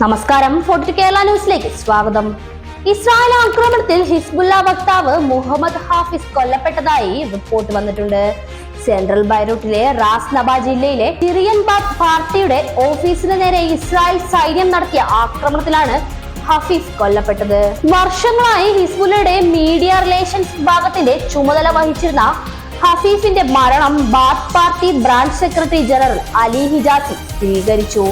നമസ്കാരം. ഫോർട്ടി കേരള ന്യൂസിലേക്ക് സ്വാഗതം. ഇസ്രായേൽ ആക്രമണത്തിൽ ഹിസ്ബുല്ല വക്താവ് മുഹമ്മദ് ഹാഫിസ് കൊല്ലപ്പെട്ടതായി റിപ്പോർട്ട് വന്നിട്ടുണ്ട്. സെൻട്രൽ ബൈറൂട്ടിലെ റാസ് നബ ജില്ലയിലെ സിറിയൻ ബാത്ത് പാർട്ടിയുടെ ഓഫീസിന് നേരെ ഇസ്രായേൽ സൈന്യം നടത്തിയ ആക്രമണത്തിലാണ് ഹഫീസ് കൊല്ലപ്പെട്ടത്. വർഷങ്ങളായി ഹിസ്ബുല്ലയുടെ മീഡിയ റിലേഷൻസ് വിഭാഗത്തിന്റെ ചുമതല വഹിച്ചിരുന്ന ഹഫീഫിന്റെ മരണം Baath party branch secretary general Ali Hijazi സ്ഥിരീകരിച്ചു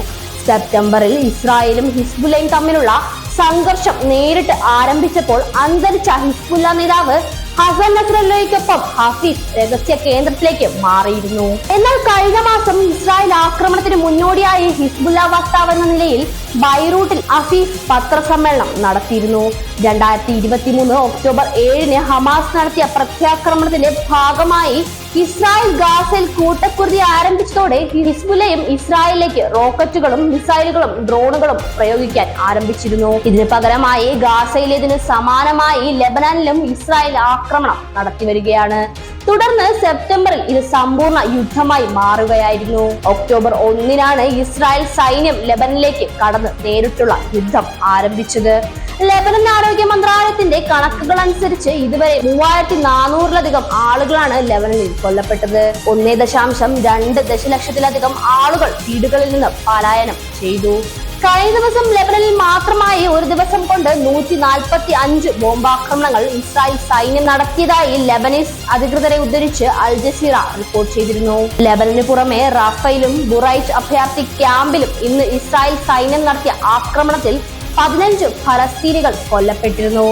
സെപ്റ്റംബറിൽ ഇസ്രായേലും ഹിസ്ബുലയും തമ്മിലുള്ള സംഘർഷം നേരിട്ട് ആരംഭിച്ചപ്പോൾ അന്തരിച്ച ഹിസ്ബുല്ല നേതാവ് ഹസൻ നസ്രല്ലയ്ക്കൊപ്പം ഹഫീസ് രഹസ്യ കേന്ദ്രത്തിലേക്ക് മാറിയിരുന്നു. എന്നാൽ കഴിഞ്ഞ മാസം ഇസ്രായേൽ ആക്രമണത്തിന് മുന്നോടിയായി ഹിസ്ബുല്ല വക്താവ് എന്ന നിലയിൽ ബൈറൂട്ടിൽ ഹഫീസ് പത്രസമ്മേളനം നടത്തിയിരുന്നു. രണ്ടായിരത്തി ഇരുപത്തി മൂന്ന് ഒക്ടോബർ ഏഴിന് ഹമാസ് നടത്തിയ പ്രത്യാക്രമണത്തിന്റെ ഭാഗമായി ഇസ്രായേൽ ഗാസയിൽ കൂട്ടക്കുരുതി ആരംഭിച്ചതോടെ ഹിസ്ബുലയും ഇസ്രായേലിലേക്ക് റോക്കറ്റുകളും മിസൈലുകളും ഡ്രോണുകളും പ്രയോഗിക്കാൻ ആരംഭിച്ചിരുന്നു. ഇതിന് പകരമായി ഗാസയിലേതിന് സമാനമായി ലെബനാനിലും ഇസ്രായേൽ ആക്രമണം നടത്തിവരികയാണ് തുടർന്ന് സെപ്റ്റംബറിൽ ഇത് സമ്പൂർണ യുദ്ധമായി മാറുകയായിരുന്നു. ഒക്ടോബർ ഒന്നിനാണ് ഇസ്രായേൽ സൈന്യം ലെബനിലേക്ക് കടന്ന് നേരിട്ടുള്ള യുദ്ധം ആരംഭിച്ചത്. ലെബനൻ ആരോഗ്യ മന്ത്രാലയത്തിന്റെ കണക്കുകൾ അനുസരിച്ച് ഇതുവരെ മൂവായിരത്തി നാനൂറിലധികം ആളുകളാണ് ലെബനനിൽ കൊല്ലപ്പെട്ടത്. ഒന്നേ ദശാംശം രണ്ട് ദശലക്ഷത്തിലധികം ആളുകൾ വീടുകളിൽ നിന്ന് പലായനം ചെയ്തു. കഴിഞ്ഞ ദിവസം ലെബനനിൽ മാത്രമായി ഒരു ദിവസം കൊണ്ട് നൂറ്റി നാൽപ്പത്തി അഞ്ച് ബോംബാക്രമണങ്ങൾ ഇസ്രായേൽ സൈന്യം നടത്തിയതായി ലെബനീസ് അധികൃതരെ ഉദ്ധരിച്ച് അൽ ജസീറ റിപ്പോർട്ട് ചെയ്തിരുന്നു. ലെബനന് പുറമെ റാഫയിലും ബുറൈറ്റ് അഭയാർത്ഥി ക്യാമ്പിലും ഇന്ന് ഇസ്രായേൽ സൈന്യം നടത്തിയ ആക്രമണത്തിൽ പതിനഞ്ച് ഫലസ്തീനികൾ കൊല്ലപ്പെട്ടിരുന്നു.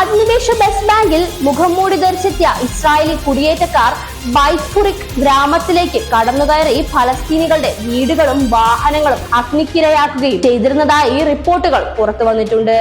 അധിനിവേശ ബസ് ബാങ്കിൽ മുഖംമൂടി ധരിച്ചെത്തിയ ഇസ്രായേലി കുടിയേറ്റക്കാർ ബൈഫുറിക് ഗ്രാമത്തിലേക്ക് കടന്നുകയറി ഫലസ്തീനികളുടെ വീടുകളും വാഹനങ്ങളും അഗ്നിക്കിരയാക്കുകയും ചെയ്തിരുന്നതായി റിപ്പോർട്ടുകൾ പുറത്തു വന്നിട്ടുണ്ട്